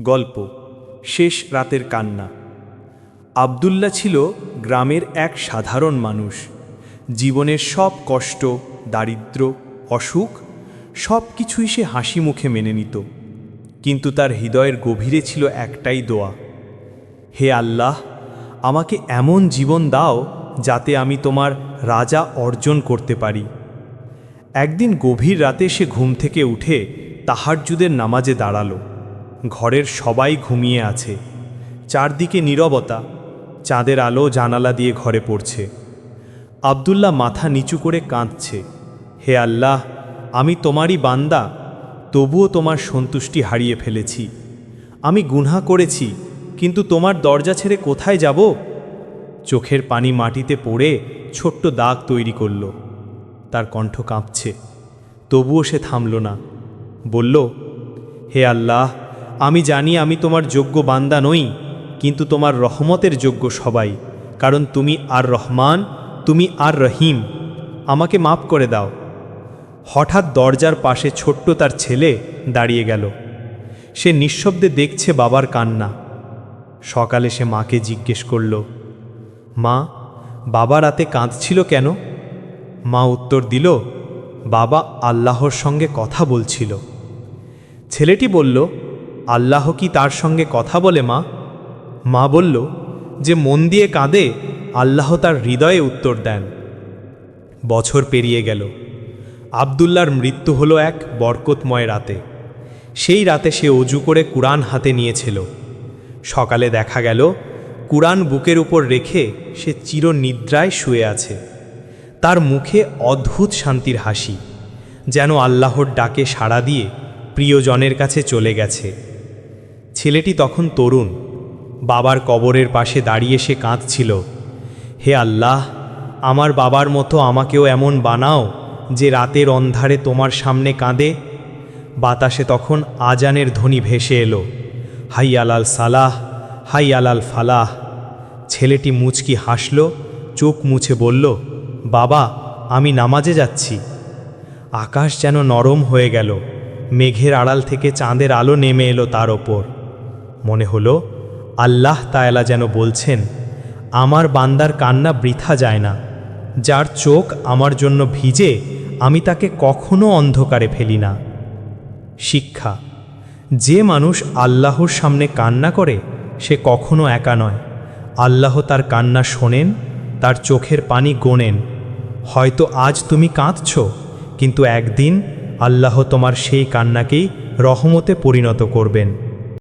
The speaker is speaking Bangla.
গল্প, শেষ রাতের কান্না। আবদুল্লা ছিল গ্রামের এক সাধারণ মানুষ। জীবনের সব কষ্ট, দারিদ্র, অসুখ সব কিছুই সে হাসি মুখে মেনে নিত। কিন্তু তার হৃদয়ের গভীরে ছিল একটাই দোয়া, হে আল্লাহ, আমাকে এমন জীবন দাও যাতে আমি তোমার রাজা অর্জন করতে পারি। একদিন গভীর রাতে সে ঘুম থেকে উঠে তাহাজ্জুদের নামাজে দাঁড়াল। ঘরের সবাই ঘুমিয়ে আছে। চারদিকে নীরবতা, চাঁদের আলো জানালা দিয়ে ঘরে পড়ছে। আবদুল্লাহ মাথা নিচু করে কাঁদছে। হে আল্লাহ, আমি তোমারই বান্দা, তবুও তোমার সন্তুষ্টি হারিয়ে ফেলেছি। আমি গুনহা করেছি, কিন্তু তোমার দরজা ছেড়ে কোথায় যাব? চোখের পানি মাটিতে পড়ে ছোট্ট দাগ তৈরি করল। তার কণ্ঠ কাঁপছে। তবুও সে থামল না। বলল, হে আল্লাহ আমি জানি আমি তোমার যোগ্য বান্দা নই, কিন্তু তোমার রহমতের যোগ্য সবাই, কারণ তুমি আর রহমান, তুমি আর রহিম, আমাকে মাফ করে দাও। হঠাৎ দরজার পাশে ছোট্ট তার ছেলে দাঁড়িয়ে গেল। সে নিঃশব্দে দেখছে বাবার কান্না। সকালে সে মাকে জিজ্ঞেস করল, মা, বাবা রাতে কাঁদছিল কেন? মা উত্তর দিল, বাবা আল্লাহর সঙ্গে কথা বলছিল। ছেলেটি বলল আল্লাহ কি তার সঙ্গে কথা বলে, মা? মা বলল, যে মন দিয়ে কাঁদে, আল্লাহ তার হৃদয়ে উত্তর দেন। বছর পেরিয়ে গেল। আবদুল্লার মৃত্যু হলো এক বরকতময় রাতে। সেই রাতে সে অজু করে কুরআন হাতে নিয়েছিল। সকালে দেখা গেল, কুরআন বুকের উপর রেখে সে চিরনিদ্রায় শুয়ে আছে। তার মুখে অদ্ভুত শান্তির হাসি, যেন আল্লাহর ডাকে সাড়া দিয়ে প্রিয়জনের কাছে চলে গেছে। ছেলেটি তখন তরুণ। বাবার কবরের পাশে দাঁড়িয়ে সে কাঁদছিল। হে আল্লাহ, আমার বাবার মতো আমাকেও এমন বানাও যে রাতের অন্ধারে তোমার সামনে কাঁদে। বাতাসে তখন আজানের ধ্বনি ভেসে এলো। হাই আলাল সালাহ, হাই আলাল ফালাহ। ছেলেটি মুচকি হাসল, চোখ মুছে বলল, বাবা, আমি নামাজে যাচ্ছি। আকাশ যেন নরম হয়ে গেল। মেঘের আড়াল থেকে চাঁদের আলো নেমে এলো তার ওপর। মনে হলো, আল্লাহ তায়ালা যেন বলছেন, আমার বান্দার কান্না বৃথা যায় না, যার চোখ আমার জন্য ভিজে, আমি তাকে কখনো অন্ধকারে ফেলি না। শিক্ষা, যে মানুষ আল্লাহর সামনে কান্না করে, সে কখনো একা নয়। আল্লাহ তার কান্না শোনেন, তার চোখের পানি গোনেন। হয়তো আজ তুমি কাঁদছ, কিন্তু একদিন আল্লাহ তোমার সেই কান্নাকেই রহমতে পরিণত করবেন।